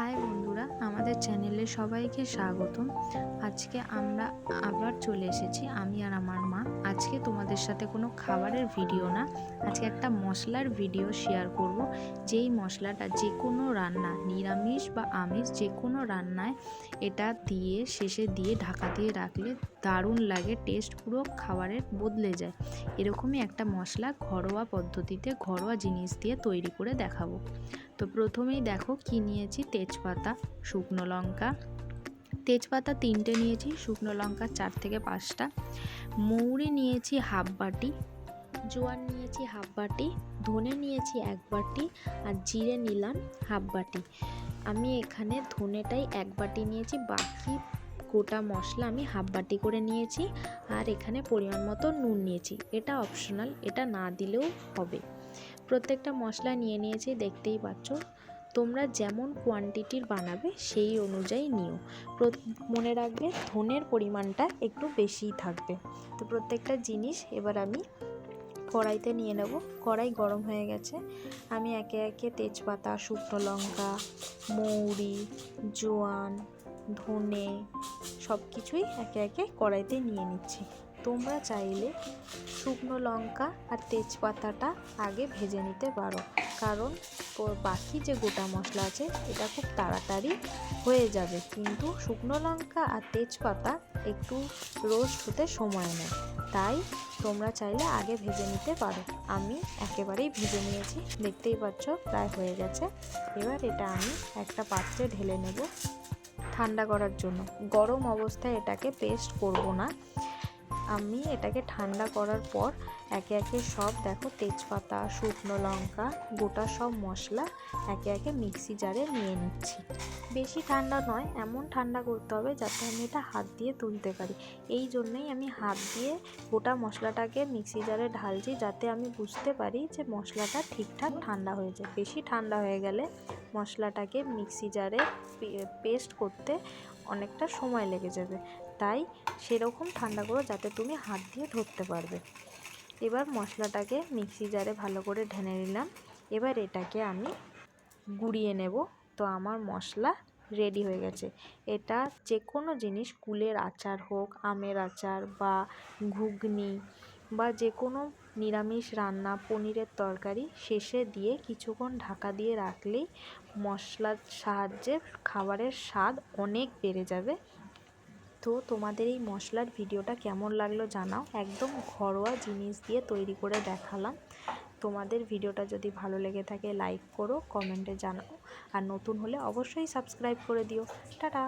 High বন্ধুরা, আমাদের চ্যানেলে সবাইকে স্বাগতম। আজকে আমরা আবার চলে এসেছি, আমি আর আমার মা। আজকে তোমাদের সাথে কোনো খাবারের ভিডিও না, আজকে একটা মশলার ভিডিও শেয়ার করব। যেই মশলাটা যে কোনো রান্না, নিরামিষ বা আমিষ যে কোনো রান্নায়, এটা দিয়ে, শেষে দিয়ে, ঢাকা দিয়ে রাখলে দারুণ লাগে টেস্ট পুরো খাবারের বদলে যায়। এরকমই একটা মশলা ঘরোয়া পদ্ধতিতে ঘরোয়া জিনিস দিয়ে তৈরি করে দেখাবো। তো প্রথমেই দেখো কি নিয়েছি, তেজপাতা, শুকনো লঙ্কা। তেজপাতা তিনটে নিয়েছি, শুকনো লঙ্কা চার থেকে পাঁচটা। মৌরি নিয়েছি হাফ বাটি। জোয়ান নিয়েছি হাফ বাটি। ধনে নিয়েছি এক বাটি। আর জিরে নিলাম হাফ বাটি। আমি এখানে ধনেটাই এক বাটি নিয়েছি, বাকি গোটা মশলা আমি হাফ বাটি করে নিয়েছি আর এখানে পরিমাণ মতো নুন নিয়েছি। এটা অপশনাল এটা না দিলেও হবে। প্রত্যেকটা মশলা নিয়ে নিয়েছি, দেখতেই পাচ্ছ। তোমরা যেমন কোয়ান্টিটির বানাবে, সেই অনুযায়ী নিও। মনে রাখবে, ধনের পরিমাণটা একটু বেশিই থাকবে। তো প্রত্যেকটা জিনিস এবার আমি কড়াইতে নিয়ে নেব। কড়াই গরম হয়ে গেছে। আমি একে একে তেজপাতা, শুকনো লঙ্কা, মৌরি, জোয়ান, ধনে সব কিছুই একে একে কড়াইতে নিয়ে নিচ্ছি। তোমরা চাইলে শুকনো লঙ্কা আর তেজপাতাটা আগে ভেজে নিতে পারো। কারণ বাকি যে গোটা মশলা আছে, এটা খুব তাড়াতাড়ি হয়ে যাবে। কিন্তু শুকনো লঙ্কা আর তেজপাতা একটু রোস্ট হতে সময় নেয়। তাই তোমরা চাইলে আগে ভেজে নিতে পারো। আমি একেবারেই ভেজে নিয়েছি। দেখতেই পাচ্ছ, প্রায় হয়ে গেছে। এবার এটা আমি একটা পাত্রে ঢেলে নেব। ঠান্ডা করার জন্য। গরম অবস্থায় এটাকে পেস্ট করব না। আমি এটাকে ঠান্ডা করার পর একে একে সব দেখো তেজপাতা, শুকনো লঙ্কা, গোটা সব মশলা একে একে মিক্সি জারে নিয়ে নিচ্ছি। বেশি ঠান্ডা নয়, এমন ঠান্ডা করতে হবে যাতে আমি এটা হাত দিয়ে তুলতে পারি। এই জন্যই আমি হাত দিয়ে গোটা মশলাটাকে মিক্সি জারে ঢালছি যাতে আমি বুঝতে পারি যে মশলাটা ঠিকঠাক ঠান্ডা হয়েছে। বেশি ঠান্ডা হয়ে গেলে মশলাটাকে মিক্সি জারে পেস্ট করতে অনেকটা সময় লেগে যাবে। তাই সেরকম ঠান্ডা করো যাতে তুমি হাত দিয়ে ধরতে পারবে। এবার মশলাটাকে মিক্সি জারে ভালো করে ঢেনে নিলাম। এবার এটাকে আমি গুঁড়িয়ে নেব। তো আমার মশলা রেডি হয়ে গেছে। এটা যে কোনো জিনিস, কুলের আচার হোক, আমের আচার বা ঘুগনি বা যে কোনো নিরামিষ রান্না, পনিরের তরকারি, শেষে দিয়ে কিছুক্ষণ ঢাকা দিয়ে রাখলেই মশলার সাহায্যে খাবারের স্বাদ অনেক বেড়ে যাবে। তো তোমাদের এই মশলার ভিডিওটা কেমন লাগল জানাও। একদম ঘরোয়া জিনিস দিয়ে তৈরি করে দেখালাম। তোমাদের ভিডিওটা যদি ভালো লেগে থাকে লাইক করো কমেন্টে জানাও। আর নতুন হলে অবশ্যই সাবস্ক্রাইব করে দিও। টাটা!